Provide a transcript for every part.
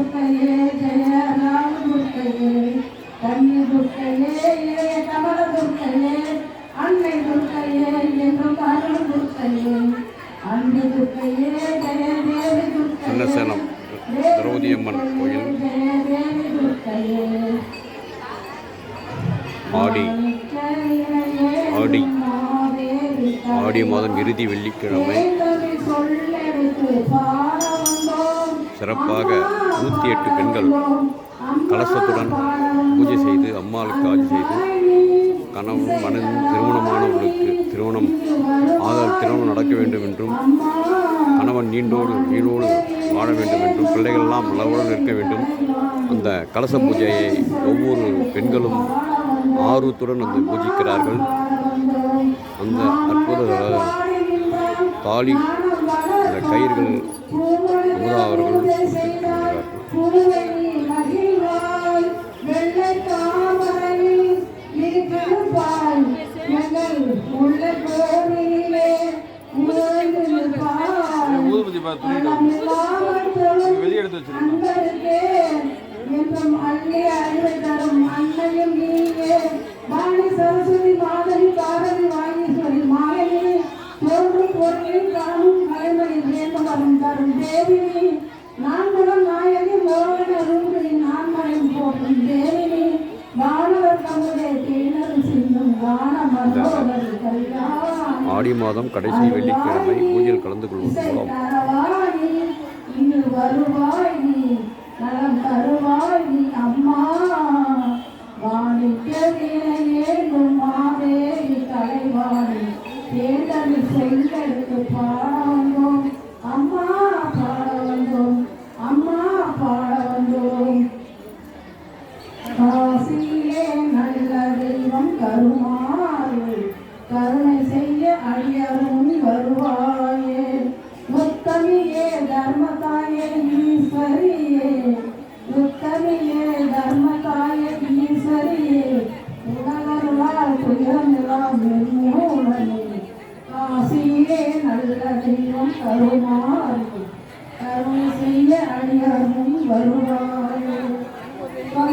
துர்க்கையே ஜெய ராம துர்க்கையே கன்னி துர்க்கையே இளைய கமல துர்க்கையே அன்னை துர்க்கையே என்றும் அருள் துர்க்கையே. அன்பு துர்க்கையே ஜெய தேவி துர்க்கையே திரௌதி அம்மன் கோயில். ஜெய தேவி துர்க்கையே. ஆடி. ஆடி. ஆடி மாதம் இறுதி வெள்ளிக்கிழமை. சிறப்பாக நூற்றி எட்டு பெண்கள் கலசத்துடன் பூஜை செய்து அம்மாளுக்கு ஆட்சி செய்து கணவன் மனதும் திருமணமானவர்களுக்கு திருமணம் ஆதல் திருமணம் நடக்க வேண்டும் என்றும் கணவன் நீண்டோடு வீடோடு வாழ வேண்டும் என்றும் பிள்ளைகள் எல்லாம் நலவுடன் இருக்க வேண்டும். அந்த கலச பூஜையை ஒவ்வொரு பெண்களும் ஆர்வத்துடன் வந்து பூஜிக்கிறார்கள். அந்த அற்புதங்களால் தாலி அந்த கயிர்கள் அமுதா அவர்கள் ஊதுபதி பார்த்து வச்சிருக்கேன் அன்னையும் சரஸ்வதி காணும் கலைமணி வேண்டும் வரும் தரும் தேவினி நான்குடன் நாயகி மோகன ரூபினி நான்மலையும் போற்றும் தேவினி வானவர் தம்முடைய தேனரும் சிந்தும் வான ஆடி மாதம் கடைசி வெள்ளிக்கிழமை பூஜையில் கலந்து கொள்வதன் மூலம் தரவாணி இங்கு வருவாய் நீ நலம் தருவாய் நீ அம்மா வாணிக்க கருணை செய்ய அடியரும் வருவாயே. முத்தமியே தர்மதாயே ஈஸ்வரியே. முத்தமியே தர்மதாயே ஈஸ்வரியே. உலகருளால் துயரமெல்லாம்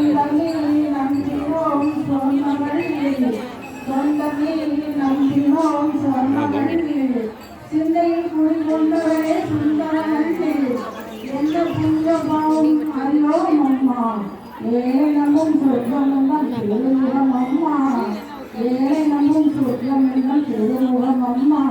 சொந்தமே நம்பினோம் சொன்னவள்ளி சொந்தமே நம்பினோம் சொன்னவள்ளி சிந்தையில் குடிகொண்டவரே எந்த பாவம் அம்மா திருமுகம் அம்மா திருமுகம் அம்மா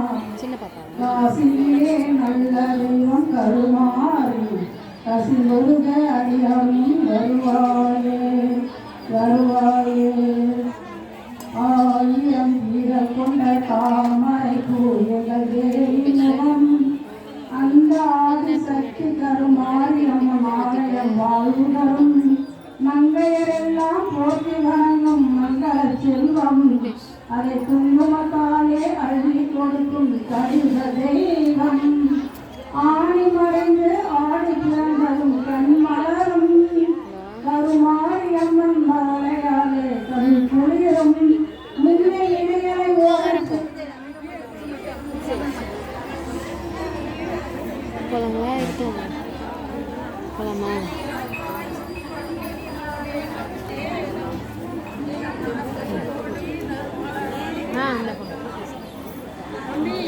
అరే తుమ్మ తాలే అడవి కొడుతుంది తడి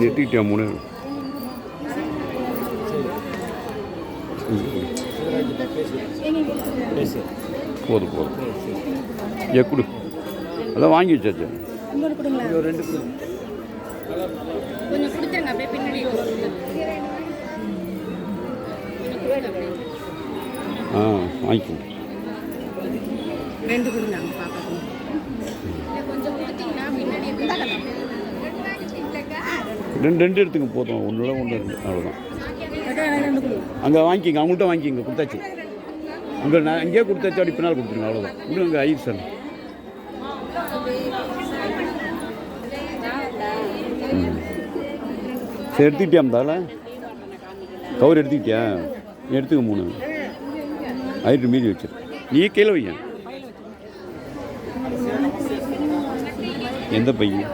நெட்டிக்கிட்டியா மூணு? போதும் போதும் ஏ கொடு. அதான் வாங்கி வச்சாச்சு. ஆ வாங்கிக்கோ. ரெண்டு கொடுங்க ரெண்டு ரெண்டு எடுத்துங்க போதும். ஒன்றுல ஒன்று ரெண்டு. அவ்வளோதான் அங்கே வாங்கிக்கிங்க அவங்கள்ட்ட வாங்கிக்கிங்க கொடுத்தாச்சு. உங்கள் நான் இங்கேயே கொடுத்தாச்சு அப்படி பின்னால் கொடுத்துருங்க அவ்வளோதான் இன்னும் ஐயர் சார். சரி எடுத்துக்கிட்டியா இருந்தால கவர் எடுத்துக்கிட்டியா? நீ எடுத்துக்க மூணு. ஐட்டு மீதி வச்சிரு. நீ கீழே வையன். எந்த பையன்?